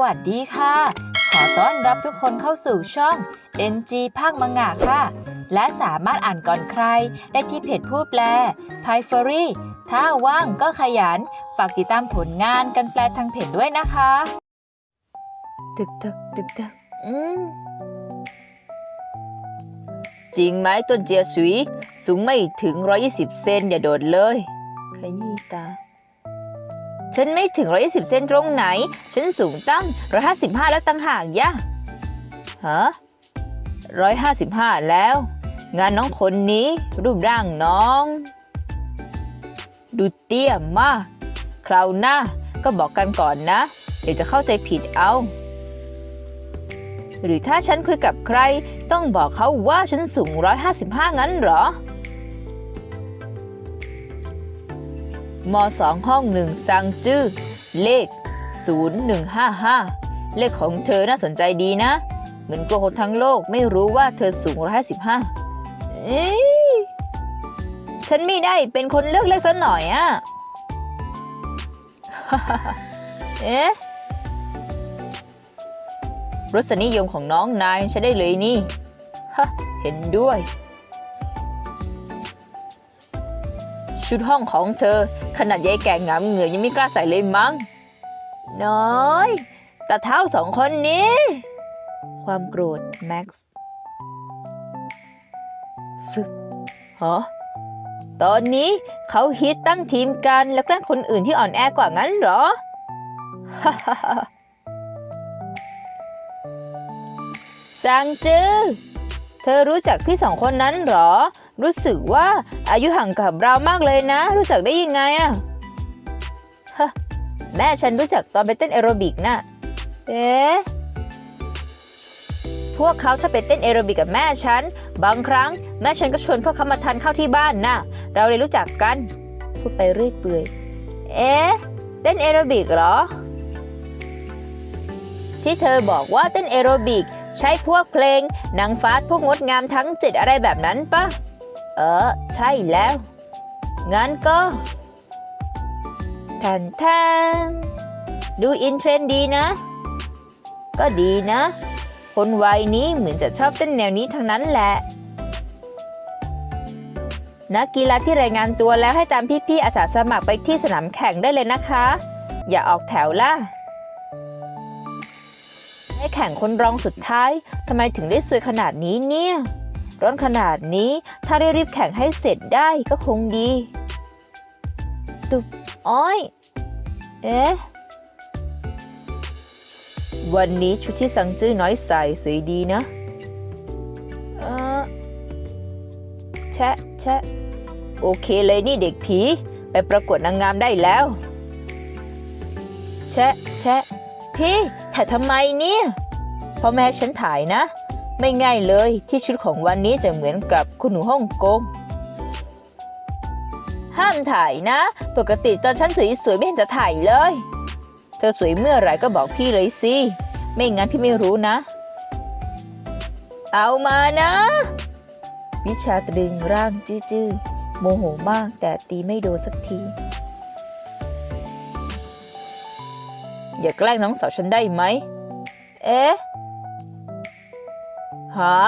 วัสดีค่ะ ขอต้อนรับทุกคนเข้าสู่ช่อง NG ภาคมังงะค่ะ และสามารถอ่านก่อนใครได้ที่เพจผู้แปล p i f e r y ถ้าว่างก็ขยัน ฝากติดตามผลงานกันแปลทางเพจด้วยนะคะตึกตึกตึกตึกอืมจริงไหมต้นเจียสุยสูงไม่ถึง 120 เซนอย่าโดดเลย ขยี้ตา ฉันไม่ถึง120เซนตรงไหน ฉันสูงตั้ง155แล้วตั้งห่ากยะฮะ155แล้ว งานน้องคนนี้รูปร่างน้อง ดูเตี้ยมาก คราวหน้าก็บอกกันก่อนนะ เดี๋ยวจะเข้าใจผิดเอา หรือถ้าฉันคุยกับใคร ต้องบอกเขาว่าฉันสูง155งั้นเหรอ มสองห้องหนึ่งซังจื้อเลข 0155 เลขของเธอน่าสนใจดีนะ เหมือนกลัวคนทั้งโลกไม่รู้ว่าเธอสูง155เอ๊ะฉันไม่ได้เป็นคนเลือกเลขซะหน่อยอะเอ๊ะรสนิยมของน้องนายใช้ได้เลยนี่ ฮะ เห็นด้วย ชุดห้องของเธอ ขนาดยายแก่งามเหงื่อยังไม่กล้าใส่เลยมั้ง น้อยตาเท้าสองคนนี้ ความโกรธแม็กซ์ฟึบฮะตอนนี้เขาฮิตตั้งทีมกันแล้วแกล้งคนอื่นที่อ่อนแอกว่างั้นเหรอฮ่าฮ่าฮ่าซังจื้อ เธอรู้จักพี่สองคนนั้นหรอ รู้สึกว่าอายุห่างกับเรามากเลยนะ รู้จักได้ยังไงอะฮะแม่ฉันรู้จักตอนไปเต้นแอโรบิกน่ะเอ๊ะพวกเขาชอบไปเต้นแอโรบิกกับแม่ฉัน บางครั้งแม่ฉันก็ชวนพวกเขามาทานข้าวที่บ้านน่ะ เราเลยรู้จักกัน พูดไปเรื่อยเปื่อย เอ๊ะเต้นแอโรบิกเหรอ ที่เธอบอกว่าเต้นแอโรบิก ใช้พวกเพลงนางฟ้าพวกงดงามทั้งเจ็ดอะไรแบบนั้นปะเออ ใช่แล้ว งั้นก็แทนแทนดูอินเทรนด์ดีนะ ก็ดีนะ คนวัยนี้เหมือนจะชอบเต้นแนวนี้ทั้งนั้นแหละนักกีฬาที่รายงานตัวแล้วให้ตามพี่ๆอาสาสมัครไปที่สนามแข่งได้เลยนะคะ อย่าออกแถวล่ะ ให้แข่งคนรองสุดท้ายทำไมถึงได้สวยขนาดนี้เนี่ย ร้อนขนาดนี้ถ้าได้รีบแข่งให้เสร็จได้ก็คงดี ตุบอ้อย เอ๊ะ วันนี้ชุดที่สังจื้อน้อยใส่สวยดีนะ เออแชะแชะโอเคเลยนี่เด็กผี ไปประกวดนางงามได้แล้ว แชะแชะ พี่ถ่ทำไมเนี่ยพ่อแม่ฉันถ่ายนะ ไม่ง่ายเลยที่ชุดของวันนี้จะเหมือนกับคุณหนูฮ่องกง ห้ามถ่ายนะ ปกติตอนฉันสวยๆไม่เห็นจะถ่ายเลย เธอสวยเมื่อไหร่ก็บอกพี่เลยสิ ไม่งั้นพี่ไม่รู้นะ เอามานะ วิชาตรึงร่างจื้อๆโมโหมากแต่ตีไม่โดนสักที อย่าแกล้งน้องสาวฉันได้ไหม เอ๊ะ ฮะ